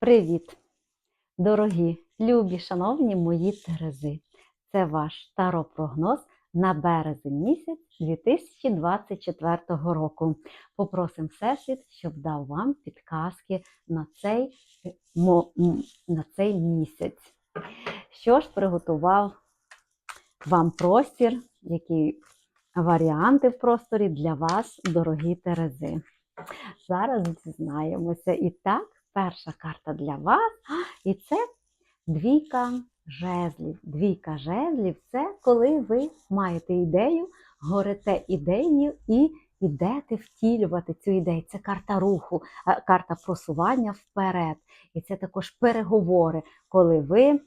Привіт, дорогі, любі, шановні мої Терези! Це ваш таропрогноз на березень місяць 2024 року. Попросимо Всесвіт, щоб дав вам підказки на цей, на цей місяць. Що ж приготував вам простір, які варіанти в просторі для вас, дорогі Терези. Зараз дізнаємося. І так, перша карта для вас, і це двійка жезлів. Двійка жезлів це коли ви маєте ідею, горите ідеєю і йдете втілювати цю ідею. Це карта руху, карта просування вперед. І це також переговори, коли ви. е,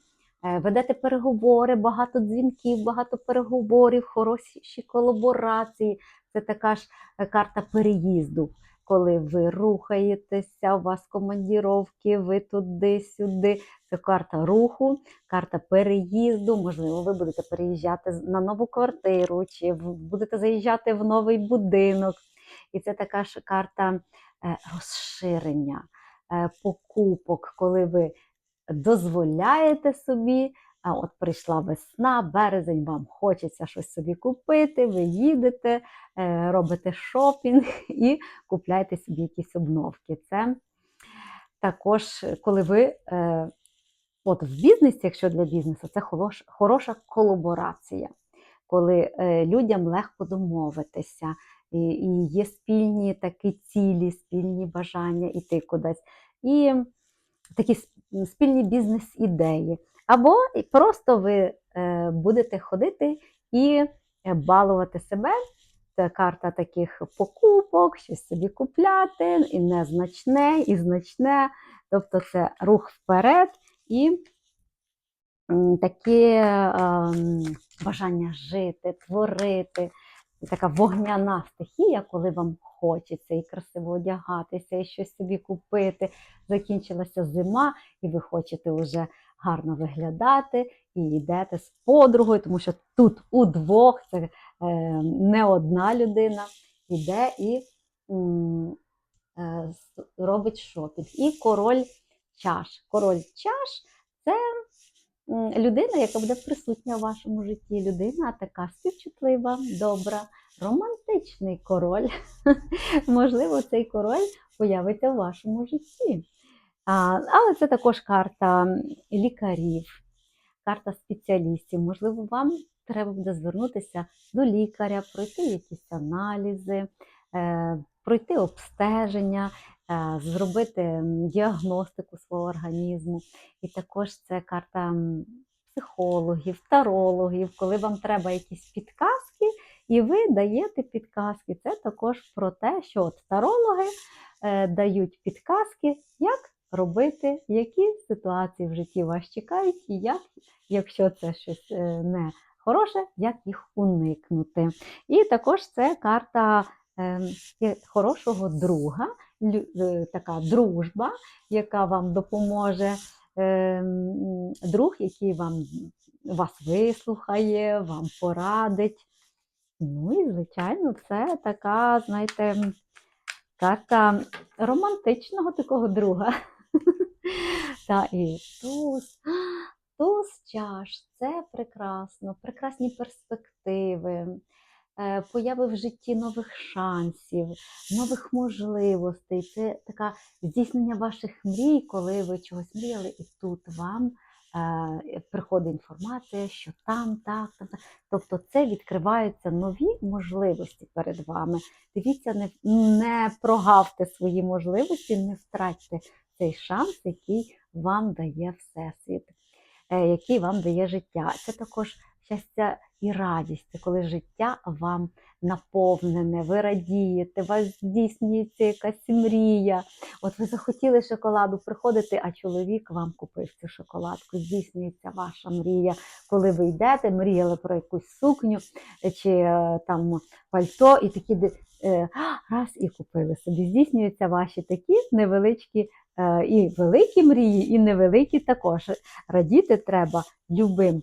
Ведете переговори, багато дзвінків, багато переговорів, хороші колаборації. Це така ж е, карта переїзду коли ви рухаєтеся, у вас командіровки, ви туди-сюди. Це карта руху, карта переїзду. Можливо, ви будете переїжджати на нову квартиру, чи будете заїжджати в новий будинок. І це така ж карта е, розширення, е, покупок, коли ви дозволяєте собі. А от прийшла весна, березень, вам хочеться щось собі купити, ви їдете, е, робите шопінг і купляйте собі якісь обновки. Це також, коли ви е, от в бізнесі, якщо для бізнесу, це хороша колаборація, коли е, людям легко домовитися, і, є спільні такі цілі, спільні бажання йти кудись. І такі спільні бізнес-ідеї. Або просто ви е, будете ходити і е, балувати себе. Це карта таких покупок, щось собі купляти, і незначне, і значне. Тобто це рух вперед і таке бажання жити, творити. Така вогняна стихія, коли вам хочеться і красиво одягатися, і щось собі купити. Закінчилася зима, і ви хочете вже гарно виглядати, і йдете з подругою, тому що тут удвох це е, не одна людина йде і е, робить шопінг. І король чаш. Король чаш це людина, яка буде присутня в вашому житті. Людина така співчутлива, добра, романтичний король. Можливо, цей король появиться в вашому житті. Але це також карта лікарів, карта спеціалістів. Можливо, вам треба буде звернутися до лікаря, пройти якісь аналізи, е, пройти обстеження, е, зробити діагностику свого організму. І також це карта психологів, тарологів, коли вам треба якісь підказки, і ви даєте підказки. Це також про те, що от тарологи е, дають підказки, як робити, які ситуації в житті вас чекають, і як, якщо це щось е, не хороше, як їх уникнути. І також це карта е, хорошого друга, е, така дружба, яка вам допоможе. е, Друг, який вам вас вислухає, вам порадить. Ну і, звичайно, це така, знаєте, карта романтичного такого друга. Та і туз. Туз чаш це прекрасно, прекрасні перспективи, е, появи в житті нових шансів, нових можливостей. Це така здійснення ваших мрій, коли ви чогось мріяли, і тут вам е, приходить інформація, що там, так, там, так. Тобто це відкриваються нові можливості перед вами. Дивіться, не, не прогавте свої можливості, не втратьте цей шанс, який вам дає Всесвіт, е, який вам дає життя. Це також щастя і радість, це коли життя вам наповнене, ви радієте, вас здійснюється якась мрія. От ви захотіли шоколаду, приходите, а чоловік вам купив цю шоколадку. Здійснюється ваша мрія. Коли ви йдете, мріяли про якусь сукню е, чи е, там пальто, і такі раз і купили собі. Здійснюються ваші такі невеличкі і великі мрії, і невеликі також. Радіти треба любим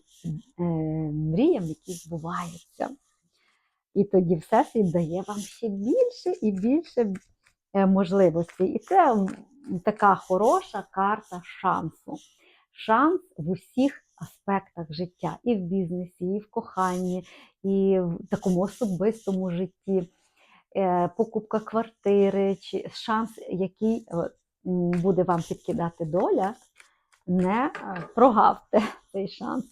е, мріям, які збуваються. І тоді Всесвіт дає вам ще більше і більше е, можливостей. І це така хороша карта шансу. Шанс в усіх аспектах життя, і в бізнесі, і в коханні, і в такому особистому житті, Е, покупка квартири, чи шанс, який е, буде вам підкидати доля, не е, прогавте цей шанс.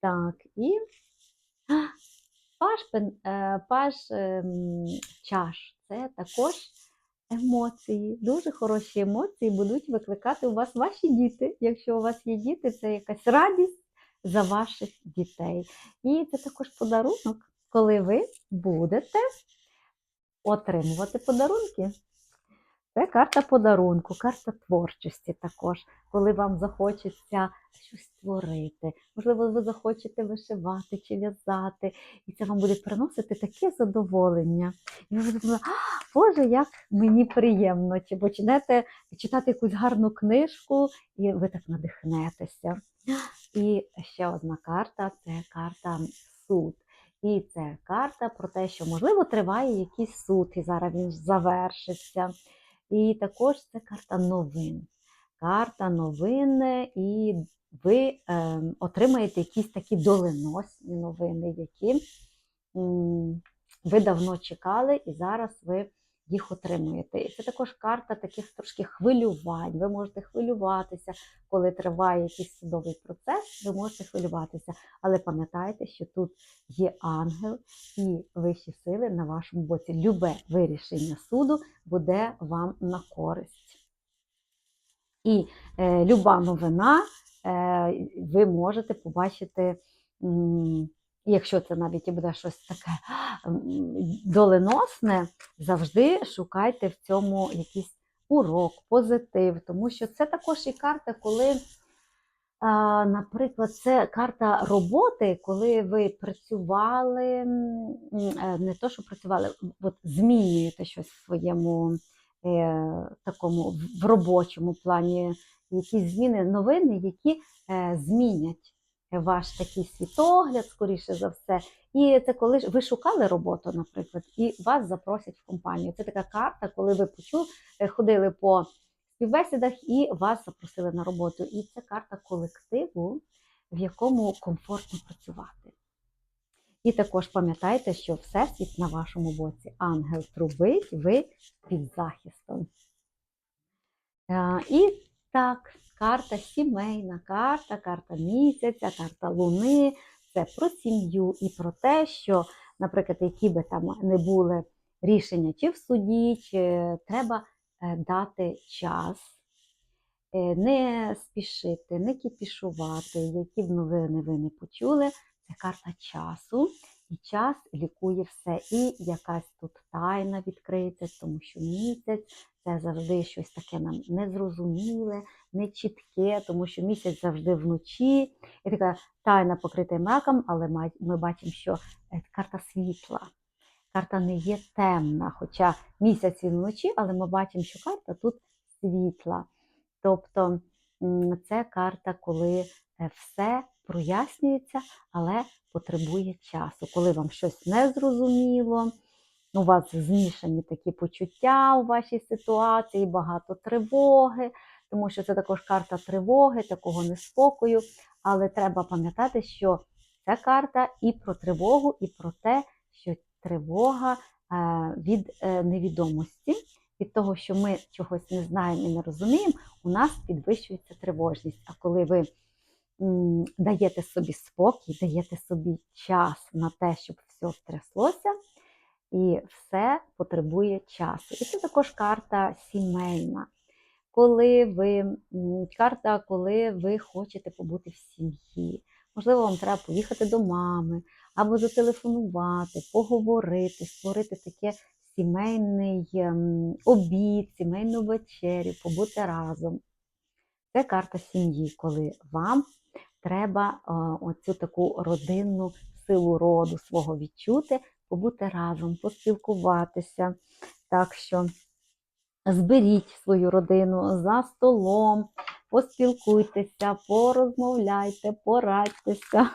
Так, і паш, е, паш ем, чаш це також емоції. Дуже хороші емоції будуть викликати у вас ваші діти. Якщо у вас є діти, це якась радість за ваших дітей. І це також подарунок, коли ви будете отримувати подарунки. Це карта подарунку, карта творчості також, коли вам захочеться щось створити. Можливо, ви захочете вишивати чи в'язати, і це вам буде приносити таке задоволення. І ви будете Боже, як мені приємно! Чи почнете читати якусь гарну книжку, і ви так надихнетеся. І ще одна карта це карта суд. І це карта про те, що, можливо, триває якийсь суд, і зараз він завершиться. І також це карта новин. Карта новин, і ви е, отримаєте якісь такі доленосні новини, які м, ви давно чекали, і зараз ви їх отримуєте. І це також карта таких трошки хвилювань. Ви можете хвилюватися, коли триває якийсь судовий процес, ви можете хвилюватися. Але пам'ятайте, що тут є ангел і вищі сили на вашому боці. Любе вирішення суду буде вам на користь. І е, люба новина е, ви можете побачити, м, якщо це навіть і буде щось таке доленосне, завжди шукайте в цьому якийсь урок, позитив, тому що це також і карта, коли. Наприклад, це карта роботи, коли ви працювали, е, не то, що працювали, от змінюєте щось в своєму е, такому в- робочому плані, якісь зміни, новини, які е, змінять ваш такий світогляд, скоріше за все. І це коли ви шукали роботу, наприклад, і вас запросять в компанію. Це така карта, коли ви почули, е, ходили по співбесідах і вас запросили на роботу. І це карта колективу, в якому комфортно працювати. І також пам'ятайте, що Всесвіт на вашому боці. Ангел трубить, ви під захистом. Е, І так, карта сімейна, карта, карта місяця, карта луни. Це про сім'ю і про те, що, наприклад, які би там не були рішення чи в суді, чи треба е, дати час, е, не спішити, не кіпішувати, які б новини ви не почули. Це карта часу, час лікує все. І якась тут тайна відкриється, тому що місяць це завжди щось таке нам незрозуміле, нечітке, тому що місяць завжди вночі. І така тайна покрита мраком, але ми бачимо, що е, карта світла. Карта не є темна, хоча місяць він вночі, але ми бачимо, що карта тут світла. Тобто це карта, коли е, все прояснюється, але потребує часу. Коли вам щось не зрозуміло, у вас змішані такі почуття у вашій ситуації, багато тривоги, тому що це також карта тривоги, такого неспокою. Але треба пам'ятати, що ця карта і про тривогу, і про те, що тривога е, від е, невідомості, від того, що ми чогось не знаємо і не розуміємо, у нас підвищується тривожність. А коли ви даєте собі спокій, даєте собі час на те, щоб все втряслося, і все потребує часу. І це також карта сімейна. Коли ви карта, коли ви хочете побути в сім'ї. Можливо, вам треба поїхати до мами, або зателефонувати, поговорити, створити таке сімейний ем, обід, сімейну вечерю, побути разом. Це карта сім'ї, коли вам треба е, оцю таку родинну силу роду свого відчути, побути разом, поспілкуватися. Так що зберіть свою родину за столом, поспілкуйтеся, порозмовляйте, порадьтеся.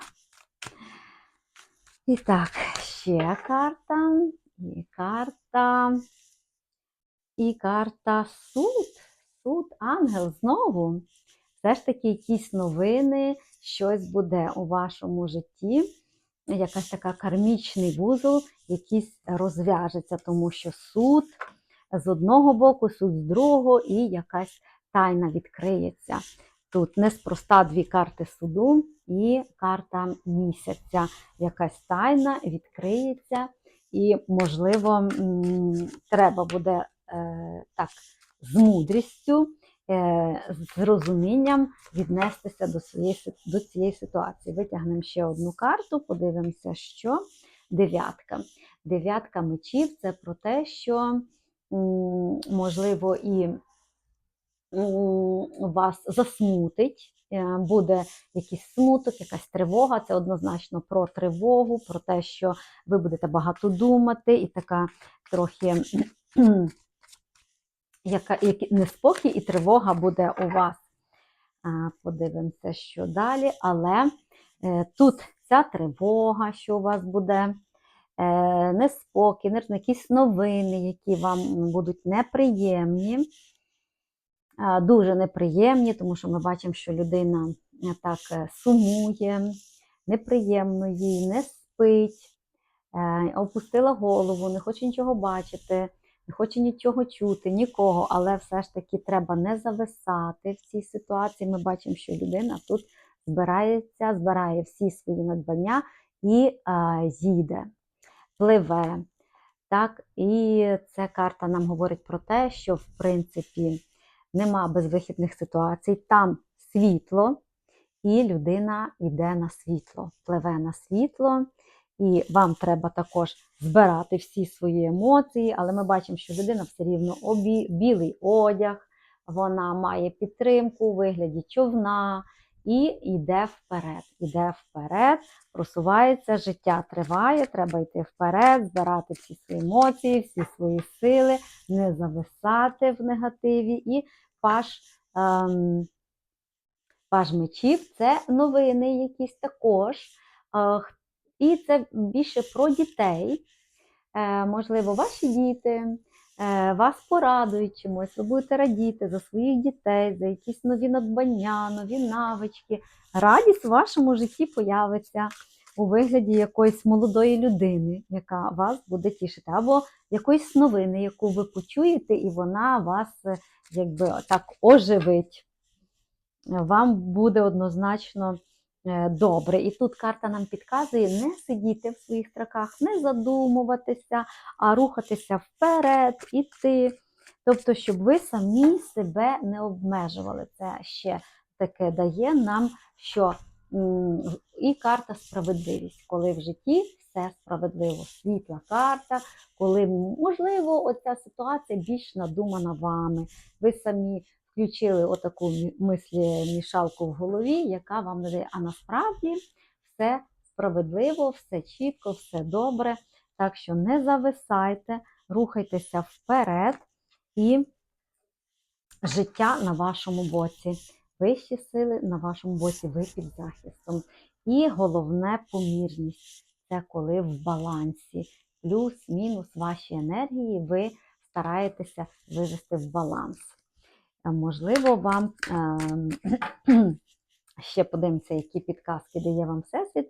І так, ще карта, і карта, і карта суд. Суд, ангел знову. Все ж таки якісь новини, щось буде у вашому житті, якась така кармічний вузол, якийсь розв'яжеться, тому що суд з одного боку, суд з другого, і якась тайна відкриється. Тут неспроста дві карти суду і карта місяця. Якась тайна відкриється, і, можливо, треба буде е, так з мудрістю, е, з розумінням віднестися до, своєї, до цієї ситуації. Витягнемо ще одну карту, подивимося, що дев'ятка. Дев'ятка мечів це про те, що можливо і вас засмутить, е, буде якийсь смуток, якась тривога. Це однозначно про тривогу, про те, що ви будете багато думати, і така трохи яка, неспокій і тривога буде у вас. Подивимося, що далі. Але е, тут ця тривога, що у вас буде, е, неспокій, якісь новини, які вам будуть неприємні, дуже неприємні, тому що ми бачимо, що людина е, так сумує, неприємно їй, не спить, опустила голову, не хоче нічого бачити, не хоче нічого чути, нікого, але все ж таки треба не зависати в цій ситуації. Ми бачимо, що людина тут збирається, збирає всі свої надбання і е, їде, пливе. Так, і ця карта нам говорить про те, що в принципі нема безвихідних ситуацій, там світло, і людина йде на світло, пливе на світло, і вам треба також збирати всі свої емоції, але ми бачимо, що людина все рівно обі... білий одяг, вона має підтримку у вигляді човна і йде вперед. Йде вперед, просувається, життя триває, треба йти вперед, збирати всі свої емоції, всі свої сили, не зависати в негативі. І паш, ем, паш мечів це новини якісь також. Е, і це більше про дітей. Е, можливо, ваші діти е, вас порадують чимось, ви будете радіти за своїх дітей, за якісь нові надбання, нові навички. Радість в вашому житті появиться у вигляді якоїсь молодої людини, яка вас буде тішити, або якоїсь новини, яку ви почуєте, і вона вас е, якби так оживить. Вам буде однозначно добре. І тут карта нам підказує не сидіти в своїх страхах, не задумуватися, а рухатися вперед, іти. Тобто, щоб ви самі себе не обмежували. Це ще таке дає нам, що і карта справедливість, коли в житті все справедливо. Світла карта, коли, можливо, оця ситуація більш надумана вами. Ви самі включили отаку мислі мішалку в голові, яка вам дає. А насправді все справедливо, все чітко, все добре. Так що не зависайте, рухайтеся вперед і життя на вашому боці. Вищі сили на вашому боці, ви під захистом. І головне помірність це коли в балансі. Плюс-мінус ваші енергії ви стараєтеся вивести в баланс. Можливо, вам ем, ще подивимося, які підказки дає вам Всесвіт.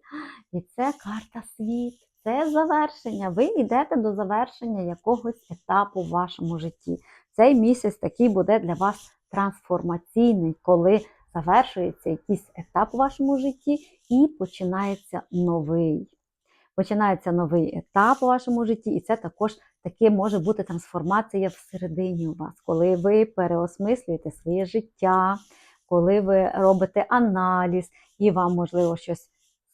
І це карта світ, це завершення. Ви йдете до завершення якогось етапу в вашому житті. Цей місяць такий буде для вас трансформаційний, коли завершується якийсь етап у вашому житті і починається новий. Починається новий етап у вашому житті, і це також таки може бути трансформація всередині у вас, коли ви переосмислюєте своє життя, коли ви робите аналіз, і вам, можливо, щось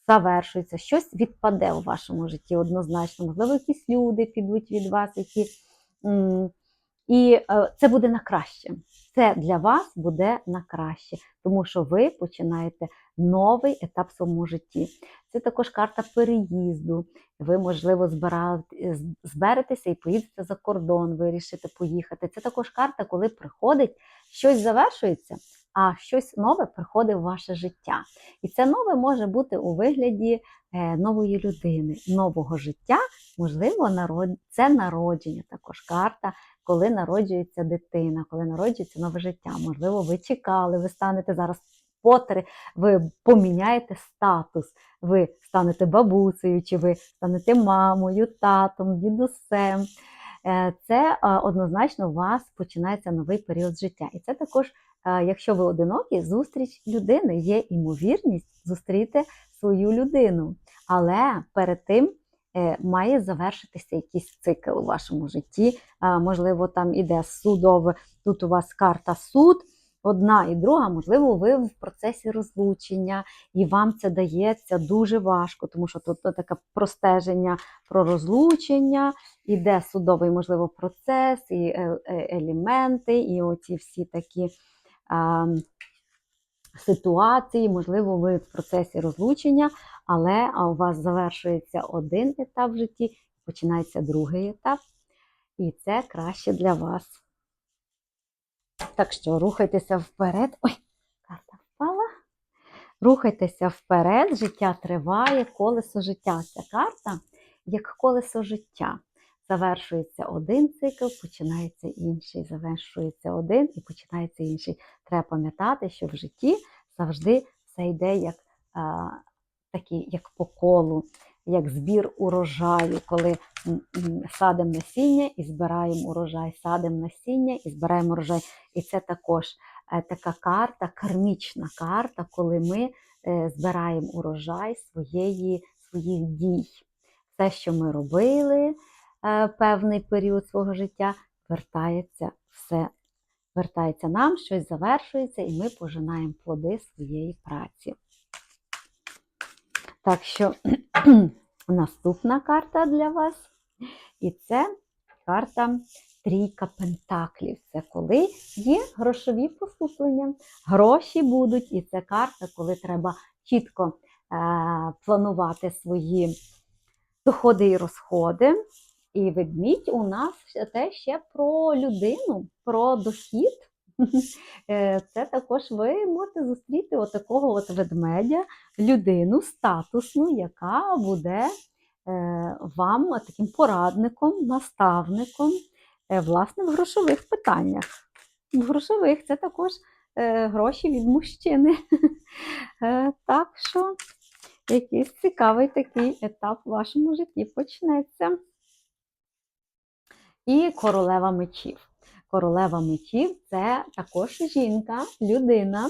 завершується, щось відпаде у вашому житті однозначно. Можливо, якісь люди підуть від вас, які. І е, це буде на краще. Це для вас буде на краще, тому що ви починаєте новий етап в своєму житті. Це також карта переїзду. Ви, можливо, зберетеся і поїдете за кордон, вирішите поїхати. Це також карта, коли приходить, щось завершується, а щось нове приходить в ваше життя. І це нове може бути у вигляді е, нової людини, нового життя, можливо, народ... це народження також карта, коли народжується дитина, коли народжується нове життя. Можливо, ви чекали, ви станете зараз потери, ви поміняєте статус, ви станете бабусею, чи ви станете мамою, татом, дідусем. Е, Це однозначно у вас починається новий період життя. І це також, якщо ви одинокі, зустріч людини. Є імовірність зустріти свою людину. Але перед тим е, має завершитися якийсь цикл у вашому житті. Можливо, там іде судове, тут у вас карта суд. Одна і друга, можливо, ви в процесі розлучення, і вам це дається дуже важко, тому що тут таке простеження про розлучення, іде судовий, можливо, процес, і е- е- елементи, і оці всі такі ситуації. Можливо, ви в процесі розлучення, але у вас завершується один етап в житті, починається другий етап, і це краще для вас. Так що рухайтеся вперед. Ой, карта впала. Рухайтеся вперед, життя триває, колесо життя. Ця карта як колесо життя. Завершується один цикл, починається інший. Завершується один і починається інший. Треба пам'ятати, що в житті завжди все йде як, а, такі, як по колу, як збір урожаю, коли садимо насіння і збираємо урожай, садимо насіння і збираємо урожай. І це також е, така карта, кармічна карта, коли ми е, збираємо урожай своєї, своїх дій. Все, що ми робили певний період свого життя, вертається все. Вертається нам, щось завершується, і ми пожинаємо плоди своєї праці. Так що наступна карта для вас. І це карта Трійка Пентаклів. Це коли є грошові поступлення. Гроші будуть, і це карта, коли треба чітко е, планувати свої доходи і розходи. І ведмідь у нас те ще про людину, про дохід. Е, Це також ви можете зустріти отакого от ведмедя, людину статусну, яка буде е, вам таким порадником, наставником, е, власне, в грошових питаннях. В грошових це також гроші від мужчини. Так що якийсь цікавий такий етап в вашому житті почнеться. І королева мечів. Королева мечів це також жінка, людина.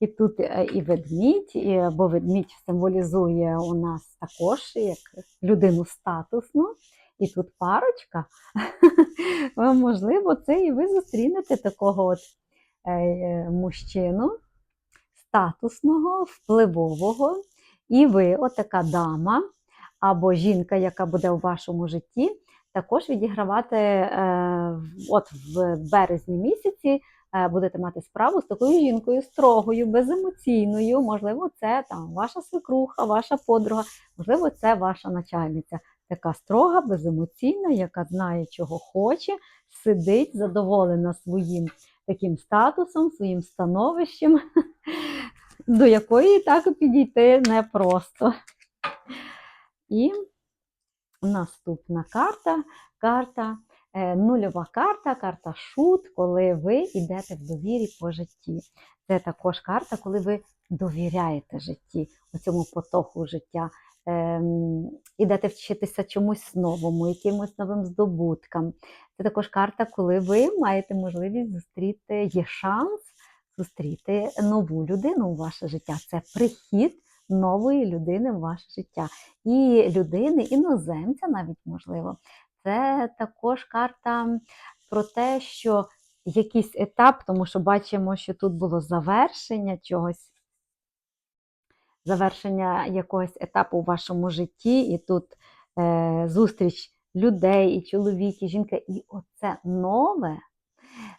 І тут е, і ведмідь, бо ведмідь символізує у нас також як людину статусну. І тут парочка. Можливо, це і ви зустрінете такого от е, е, мужчину статусного, впливового. І ви, отака дама або жінка, яка буде у вашому житті, також відігравати е, от в березні місяці. е, Будете мати справу з такою жінкою строгою, беземоційною. Можливо, це там ваша свекруха, ваша подруга, можливо, це ваша начальниця. Така строга, беземоційна, яка знає, чого хоче, сидить задоволена своїм таким статусом, своїм становищем, до якої так підійти непросто. І наступна карта карта, е, нульова карта, карта шут, коли ви йдете в довірі по житті. Це також карта, коли ви довіряєте житті, цьому потоку життя. Ем, ідете вчитися чомусь новому, якимось новим здобуткам. Це також карта, коли ви маєте можливість зустріти, є шанс зустріти нову людину у ваше життя. Це прихід нової людини в ваше життя. І людини, іноземця навіть можливо. Це також карта про те, що якийсь етап, тому що бачимо, що тут було завершення чогось, завершення якогось етапу у вашому житті, і тут е, зустріч людей, і чоловік, і жінка, і оце нове.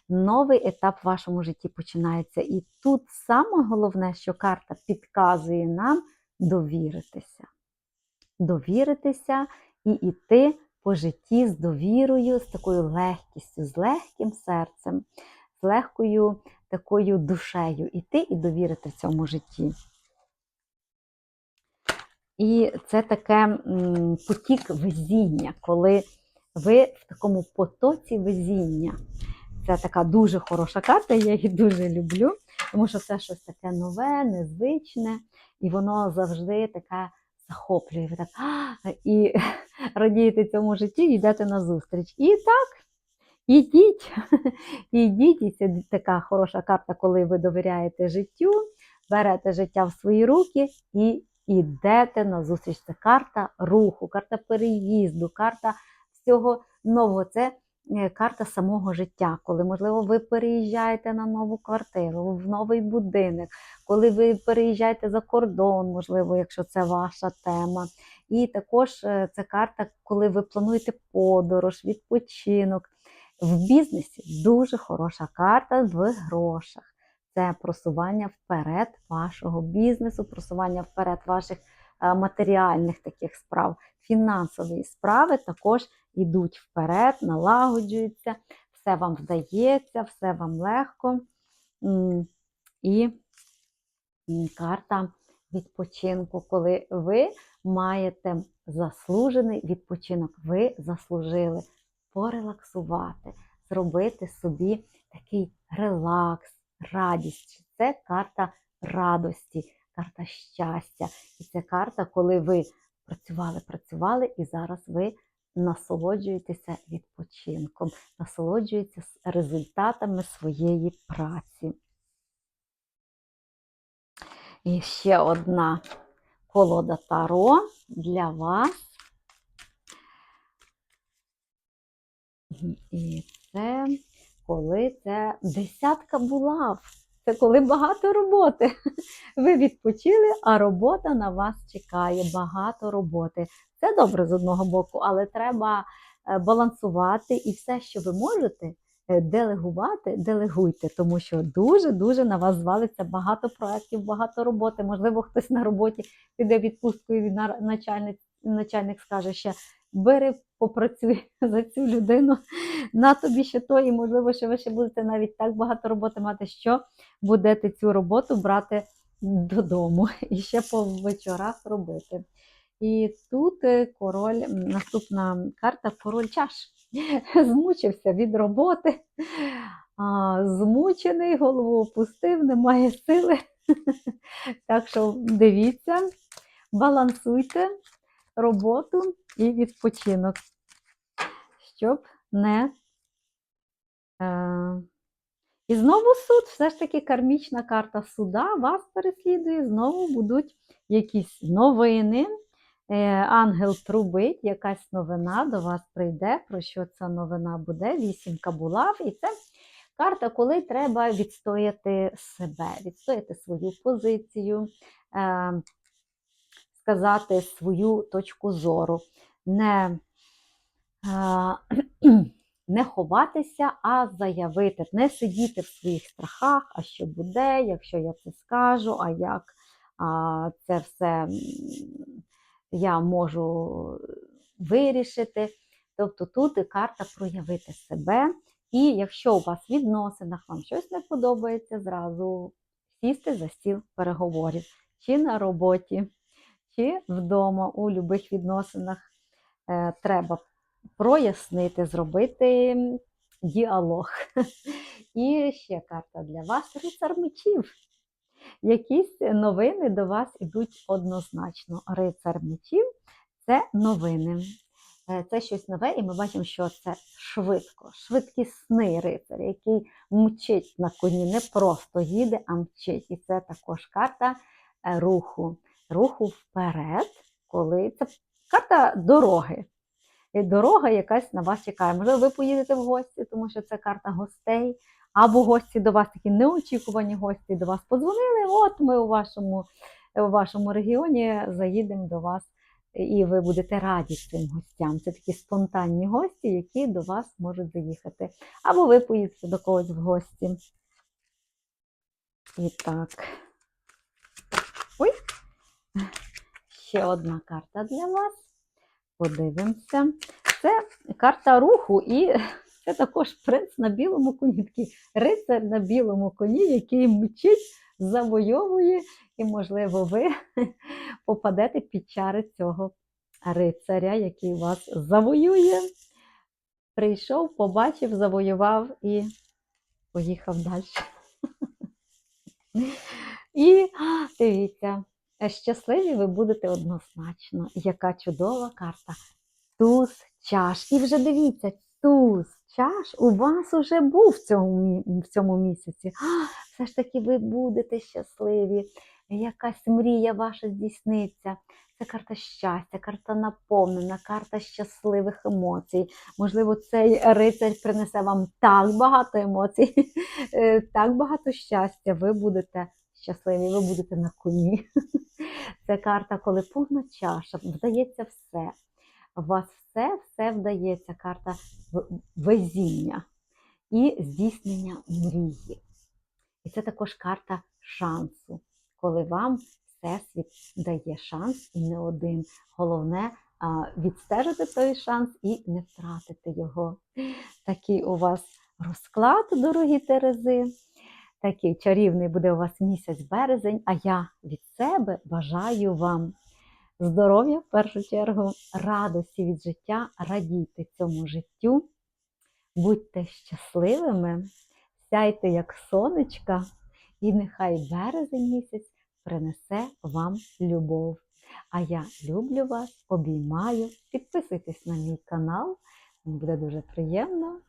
Новий етап в вашому житті починається. І тут саме головне, що карта підказує нам довіритися. Довіритися і йти по житті з довірою, з такою легкістю, з легким серцем, з легкою такою душею. Іти і довірити в цьому житті. І це таке потік везіння, коли ви в такому потоці везіння. Це така дуже хороша карта, я її дуже люблю, тому що це щось таке нове, незвичне, і воно завжди таке захоплює. Ви так «А!» і радієте цьому житті йдете на зустріч. І так, ідіть, ідіть, і це така хороша карта, коли ви довіряєте життю, берете життя в свої руки і йдете на зустріч. Це карта руху, карта переїзду, карта всього нового. Це карта самого життя, коли, можливо, ви переїжджаєте на нову квартиру, в новий будинок, коли ви переїжджаєте за кордон, можливо, якщо це ваша тема. І також е, це карта, коли ви плануєте подорож, відпочинок. В бізнесі дуже хороша карта в грошах. Це просування вперед вашого бізнесу, просування вперед ваших е, матеріальних таких справ. Фінансові справи також йдуть вперед, налагоджуються, все вам вдається, все вам легко. І карта відпочинку, коли ви маєте заслужений відпочинок, ви заслужили порелаксувати, зробити собі такий релакс, радість. Це карта радості, карта щастя. І це карта, коли ви працювали, працювали, і зараз ви насолоджуєтеся відпочинком, насолоджуєтеся результатами своєї праці. І ще одна колода Таро для вас. І це коли це десятка булав. Коли багато роботи. Ви відпочили, а робота на вас чекає. Багато роботи. Це добре з одного боку, але треба е, балансувати і все, що ви можете, е, делегувати, делегуйте, тому що дуже-дуже на вас звалиться багато проєктів, багато роботи. Можливо, хтось на роботі піде відпусткою, і на- начальник, начальник скаже ще. Бери, попрацюй за цю людину, на тобі ще то, і можливо, що ви ще будете навіть так багато роботи мати, що будете цю роботу брати додому і ще по вечорах робити. І тут е, король, наступна карта король чаш. Змучився від роботи, змучений, голову опустив, немає сили. Так що дивіться, балансуйте роботу і відпочинок, щоб не. Е, і знову суд, все ж таки кармічна карта суда вас переслідує, знову будуть якісь новини. Е, Ангел трубить, якась новина до вас прийде. Про що ця новина буде? Вісімка булав. І це карта, коли треба відстояти себе, відстояти свою позицію, е, сказати свою точку зору. Не е, не ховатися, а заявити, не сидіти в своїх страхах, а що буде, якщо я це скажу, а як а, це все я можу вирішити. Тобто тут і карта проявити себе. І якщо у вас в відносинах вам щось не подобається, зразу сісти за стіл переговорів, чи на роботі, чи вдома у будь-яких відносинах е, треба прояснити, зробити діалог. І ще карта для вас рицар мечів. Якісь новини до вас йдуть однозначно. Рицар мечів це новини. Е, Це щось нове, і ми бачимо, що це швидко, швидкісний рицар, який мчить на коні, не просто їде, а мчить. І це також карта е, руху, руху вперед, коли це карта дороги. І дорога якась на вас чекає. Можливо, ви поїдете в гості, тому що це карта гостей, або гості до вас такі неочікувані гості до вас подзвонили. От ми у вашому, у вашому регіоні заїдемо до вас, і ви будете раді цим гостям. Це такі спонтанні гості, які до вас можуть заїхати. Або ви поїдете до когось в гості. І так. Ой. Ще одна карта для вас. Подивимося. Це карта руху, і це також принц на білому коні, такий рицар на білому коні, який мчить, завойовує, і, можливо, ви попадете під чари цього рицаря, який вас завоює. Прийшов, побачив, завоював і поїхав далі. І дивіться, щасливі ви будете однозначно. Яка чудова карта. Туз чаш. І вже дивіться, туз чаш у вас уже був в цьому, в цьому місяці. А, все ж таки ви будете щасливі. Якась мрія ваша здійсниться. Це карта щастя, карта наповнена, карта щасливих емоцій. Можливо, цей рицарь принесе вам так багато емоцій, е, так багато щастя. Ви будете щасливі, ви будете на коні. Це карта, коли повна чаша, вдається все. У вас все, все вдається. Карта везіння і здійснення мрії. І це також карта шансу, коли вам Всесвіт дає шанс і не один. Головне відстежити той шанс і не втратити його. Такий у вас розклад, дорогі Терези. Такий чарівний буде у вас місяць березень, а я від себе бажаю вам здоров'я в першу чергу, радості від життя, радійте цьому життю, будьте щасливими, сяйте як сонечка, і нехай березень місяць принесе вам любов. А я люблю вас, обіймаю. Підписуйтесь на мій канал, мені буде дуже приємно.